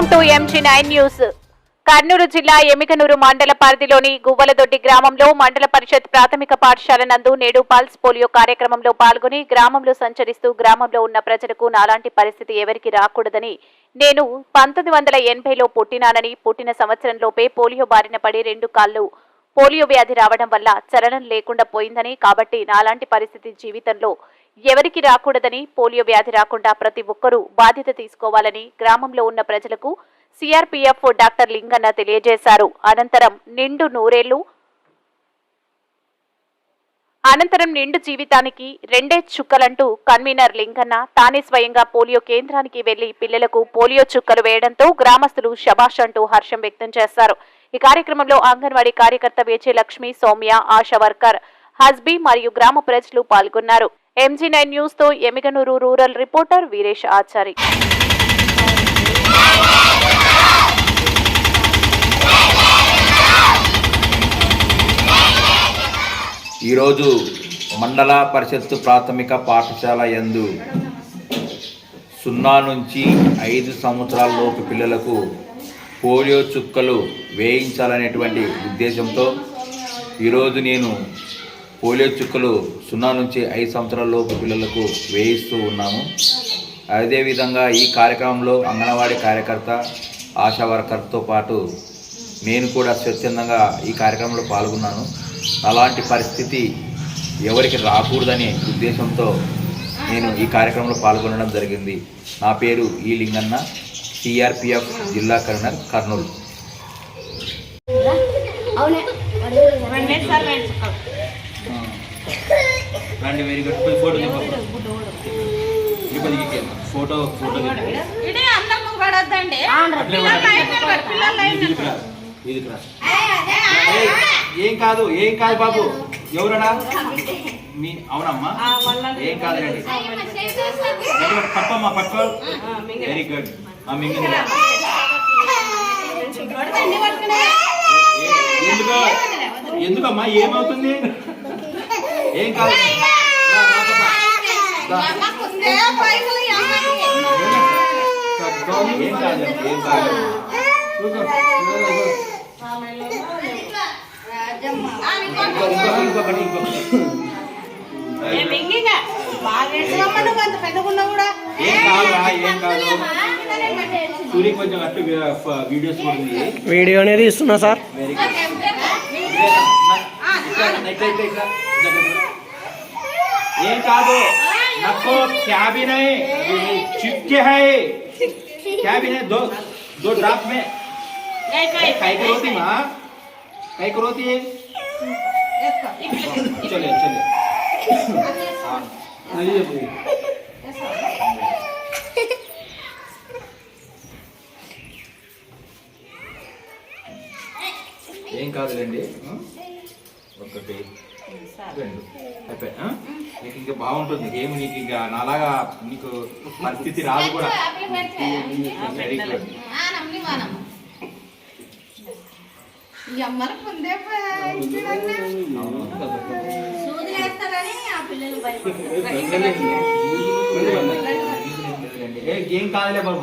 Welcome to MG nine news Kurnool జిల్లా ఎమికనూరు మండల పరిధిలోని గువ్వలదొడ్డి గ్రామంలో మండల పరిషత్ ప్రాథమిక పాఠశాల నందు నేడు పల్స్ పోలియో కార్యక్రమంలో పాల్గొని గ్రామంలో సంచరిస్తూ గ్రామంలో ఉన్న ప్రజలకు నాలాంటి పరిస్థితి ఎవరికి రాకూడదని నేను పంతొమ్మిది వందల ఎనభైలో పుట్టినానని పుట్టిన సంవత్సరంలోపే పోలియో బారిన పడి రెండు కాళ్ళు పోలియో వ్యాధి రావడం వల్ల చలనం లేకుండా పోయిందని కాబట్టి నాలాంటి పరిస్థితి జీవితంలో ఎవరికి రాకూడదని పోలియో వ్యాధి రాకుండా ప్రతి ఒక్కరూ బాధ్యత తీసుకోవాలని గ్రామంలో ఉన్న ప్రజలకు సిఆర్పీఎఫ్ డాక్టర్ లింగన్న తెలియజేశారు. అనంతరం నిండు నూరేళ్ళు అనంతరం నిండు జీవితానికి రెండే చుక్కలంటూ కన్వీనర్ లింగన్న తానే స్వయంగా పోలియో కేంద్రానికి వెళ్ళి పిల్లలకు పోలియో చుక్కలు వేయడంతో గ్రామస్తులు శభాష్ అంటూ హర్షం వ్యక్తం చేశారు. ఈ కార్యక్రమంలో అంగన్వాడీ కార్యకర్త వేచే లక్ష్మి సౌమ్య ఆశా వర్కర్ హస్బీ మరియు గ్రామ ప్రజలు పాల్గొన్నారు. ఎంజీ నైన్ న్యూస్తో ఎమిగనూరు రూరల్ రిపోర్టర్ వీరేష్ ఆచారి. ఈరోజు మండల పరిషత్తు ప్రాథమిక పాఠశాల యందు సున్నా నుంచి ఐదు సంవత్సరాల లోపు పిల్లలకు పోలియో చుక్కలు వేయించాలనేటువంటి ఉద్దేశంతో ఈరోజు నేను పోలియో చుక్కలు సున్నా నుంచి ఐదు సంవత్సరాల లోపు పిల్లలకు వేయిస్తూ ఉన్నాము. అదేవిధంగా ఈ కార్యక్రమంలో అంగన్వాడీ కార్యకర్త ఆశా వర్కర్తో పాటు నేను కూడా స్వచ్ఛందంగా ఈ కార్యక్రమంలో పాల్గొన్నాను. అలాంటి పరిస్థితి ఎవరికి రాకూడదనే ఉద్దేశంతో నేను ఈ కార్యక్రమంలో పాల్గొనడం జరిగింది. నా పేరు ఈ లింగన్న సిఆర్పిఎఫ్ జిల్లా కర్నూలు. అవునే? రండి very good photo photo photo ఇదే. ఏం కాదు ఏం కాదు బాబు ఎవరడా మీ అవునమ్మా ఏం కాదు రండి పప్పమ్మా పక్క వెరీ గుడ్ మింగింది ఎందుకో ఎందుకమ్మా ఏమవుతుంది ఏం అమ్మకి. ఏం కాదు ఏం కాదు. ఇంకొకటి ఇంకొకటి ఇంకొకటి. ఏ మింగిగా. బాగా ఏడ్చినమ్మా నువ్వు అంత పెద్దగున్నా కూడా. ఏం కాదురా ఏం కాదు. సూర్య కొంచెం అట్టు వీడియోస్ కూడా ఉంది వీడియో అనేది ఇస్తున్నా సార్. వెరీ గుడ్ ఏం కాదు నక్కో క్యాబిన్ है चिपके है कैबिन है दो दो ड्राफ्ट में ఏ కాయ. काय करोती माँ काय करोती है ఎత్తుకో. ఇప్పుడు. चले चले हाँ ఏం కాదులేండి ఒకటి రెండు అయిపోయి ఆ? నీకు ఇంకా బాగుంటుంది ఏమి నీకు ఇంకా నాలాగా నీకు పరిస్థితి రాదు కూడా వెరీ గుడ్ ఆ, నమ్మి వానమ్మ. ఈ అమ్మలకు ముందే ప- ఇచ్చిరన్నా. సూదులేస్తారని ఆ పిల్లలు భయపడతారు ఏం కాదులే బాబు